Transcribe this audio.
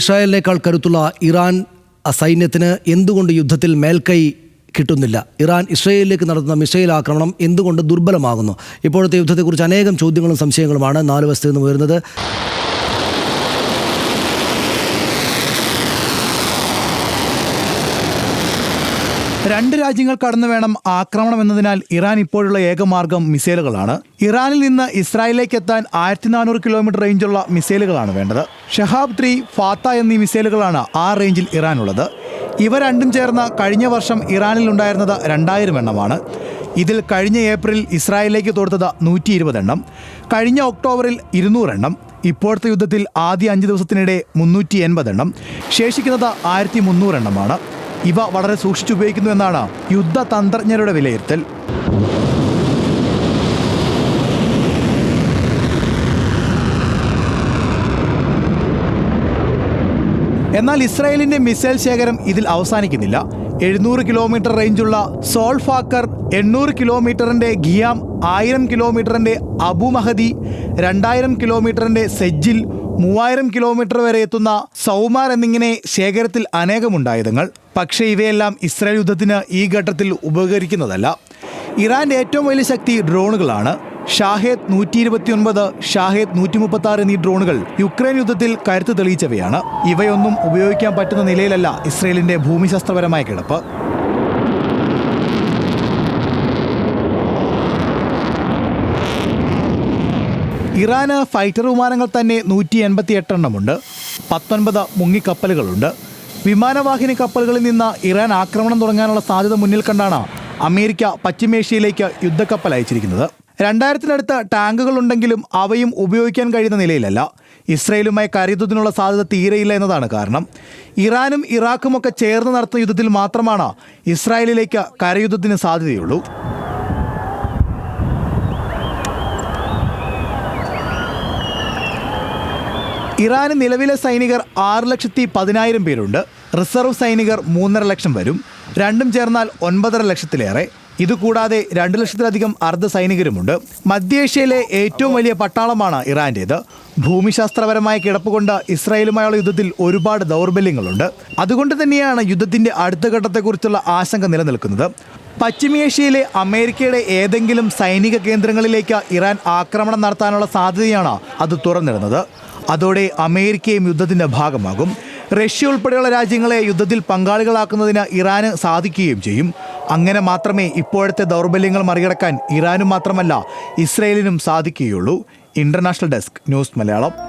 ഇസ്രായേലിനേക്കാൾ കരുത്തുള്ള ഇറാൻ സൈന്യത്തിന് എന്തുകൊണ്ട് യുദ്ധത്തിൽ മേൽക്കൈ കിട്ടുന്നില്ല? ഇറാൻ ഇസ്രയേലിലേക്ക് നടത്തുന്ന മിസൈൽ ആക്രമണം എന്തുകൊണ്ട് ദുർബലമാകുന്നു? ഇപ്പോഴത്തെ യുദ്ധത്തെക്കുറിച്ച് അനേകം ചോദ്യങ്ങളും സംശയങ്ങളുമാണ് നാല് വശത്തു നിന്ന് ഉയരുന്നത്. രണ്ട് രാജ്യങ്ങൾ കടന്നു വേണം ആക്രമണം എന്നതിനാൽ ഇറാൻ ഇപ്പോഴുള്ള ഏക മാർഗം മിസൈലുകളാണ്. ഇറാനിൽ നിന്ന് ഇസ്രായേലിലേക്ക് എത്താൻ ആയിരത്തി നാനൂറ് കിലോമീറ്റർ റേഞ്ചുള്ള മിസൈലുകളാണ് വേണ്ടത്. ഷഹാബ് ത്രീ ഫാത്ത എന്നീ മിസൈലുകളാണ് ആ റേഞ്ചിൽ ഇറാനുള്ളത്. ഇവ രണ്ടും ചേർന്ന കഴിഞ്ഞ വർഷം ഇറാനിൽ ഉണ്ടായിരുന്നത് രണ്ടായിരം എണ്ണമാണ്. ഇതിൽ കഴിഞ്ഞ ഏപ്രിൽ ഇസ്രായേലിലേക്ക് തോർത്തത് നൂറ്റി ഇരുപതെണ്ണം കഴിഞ്ഞ ഒക്ടോബറിൽ ഇരുന്നൂറെണ്ണം ഇപ്പോഴത്തെ യുദ്ധത്തിൽ ആദ്യ അഞ്ച് ദിവസത്തിനിടെ മുന്നൂറ്റി എൺപതെണ്ണം ശേഷിക്കുന്നത് ആയിരത്തി മുന്നൂറ് എണ്ണമാണ്. ഇവ വളരെ സൂക്ഷിച്ചുപയോഗിക്കുന്നു എന്നാണ് യുദ്ധതന്ത്രജ്ഞരുടെ വിലയിരുത്തൽ. എന്നാൽ ഇസ്രായേലിന്റെ മിസൈൽ ശേഖരം ഇതിൽ അവസാനിക്കുന്നില്ല. എഴുന്നൂറ് കിലോമീറ്റർ റേഞ്ചുള്ള സോൾഫാക്കർ എണ്ണൂറ് കിലോമീറ്ററിന്റെ ഗിയാം ആയിരം കിലോമീറ്ററിന്റെ അബു മഹദി രണ്ടായിരം കിലോമീറ്ററിന്റെ സെജ്ജിൽ മൂവായിരം കിലോമീറ്റർ വരെ എത്തുന്ന സൗമാർ എന്നിങ്ങനെ ശേഖരത്തിൽ അനേകമുണ്ടായുധങ്ങൾ പക്ഷേ ഇവയെല്ലാം ഇസ്രായേൽ യുദ്ധത്തിന് ഈ ഘട്ടത്തിൽ ഉപകരിക്കുന്നതല്ല. ഇറാന്റെ ഏറ്റവും വലിയ ശക്തി ഡ്രോണുകളാണ്. ഷാഹേദ് നൂറ്റി ഇരുപത്തിയൊൻപത് ഷാഹേദ് നൂറ്റി മുപ്പത്തി ആറ് എന്നീ ഡ്രോണുകൾ യുക്രൈൻ യുദ്ധത്തിൽ കരുത്ത് തെളിയിച്ചവയാണ്. ഇവയൊന്നും ഉപയോഗിക്കാൻ പറ്റുന്ന നിലയിലല്ല ഇസ്രയേലിന്റെ ഭൂമിശാസ്ത്രപരമായ കിടപ്പ്. ഇറാന് ഫൈറ്റർ വിമാനങ്ങൾ തന്നെ നൂറ്റി എൺപത്തി എട്ടെണ്ണമുണ്ട് പത്തൊൻപത് മുങ്ങിക്കപ്പലുകളുണ്ട്. വിമാനവാഹിനി കപ്പലുകളിൽ നിന്ന് ഇറാൻ ആക്രമണം തുടങ്ങാനുള്ള സാധ്യത മുന്നിൽ കണ്ടാണ് അമേരിക്ക പശ്ചിമേഷ്യയിലേക്ക് യുദ്ധക്കപ്പൽ അയച്ചിരിക്കുന്നത്. രണ്ടായിരത്തിനടുത്ത് ടാങ്കുകൾ ഉണ്ടെങ്കിലും അവയും ഉപയോഗിക്കാൻ കഴിയുന്ന നിലയിലല്ല. ഇസ്രയേലുമായി കരുതുന്നതിനുള്ള സാധ്യത തീരെയില്ല എന്നതാണ് കാരണം. ഇറാനും ഇറാഖുമൊക്കെ ചേർന്ന് നടത്തുന്ന യുദ്ധത്തിൽ മാത്രമാണ് ഇസ്രായേലിലേക്ക് കരയുദ്ധത്തിന് സാധ്യതയുള്ളൂ. ഇറാന് നിലവിലെ സൈനികർ ആറ് ലക്ഷത്തി പതിനായിരം പേരുണ്ട്. റിസർവ് സൈനികർ മൂന്നര ലക്ഷം വരും. രണ്ടും ചേർന്നാൽ ഒൻപതര ലക്ഷത്തിലേറെ. ഇതുകൂടാതെ രണ്ട് ലക്ഷത്തിലധികം അർദ്ധ സൈനികരുമുണ്ട്. മധ്യേഷ്യയിലെ ഏറ്റവും വലിയ പട്ടാളമാണ് ഇറാന്റേത് ഭൂമിശാസ്ത്രപരമായ കിടപ്പ് കൊണ്ട് ഇസ്രായേലുമായുള്ള യുദ്ധത്തിൽ ഒരുപാട് ദൗർബല്യങ്ങളുണ്ട്. അതുകൊണ്ട് തന്നെയാണ് യുദ്ധത്തിന്റെ അടുത്ത ഘട്ടത്തെക്കുറിച്ചുള്ള ആശങ്ക നിലനിൽക്കുന്നത്. പശ്ചിമേഷ്യയിലെ അമേരിക്കയുടെ ഏതെങ്കിലും സൈനിക കേന്ദ്രങ്ങളിലേക്ക് ഇറാൻ ആക്രമണം നടത്താനുള്ള സാധ്യതയാണ്? അത് തുറന്നിടുന്നത്. അതോടെ അമേരിക്കയും യുദ്ധത്തിന്റെ ഭാഗമാകും. റഷ്യ ഉൾപ്പെടെയുള്ള രാജ്യങ്ങളെ യുദ്ധത്തിൽ പങ്കാളികളാക്കുന്നതിന് ഇറാന് സാധിക്കുകയും ചെയ്യും. അങ്ങനെ മാത്രമേ ഇപ്പോഴത്തെ ദൗർബല്യങ്ങൾ മറികടക്കാൻ ഇറാനും മാത്രമല്ല ഇസ്രയേലിനും സാധിക്കുകയുള്ളൂ. International desk news Malayalam.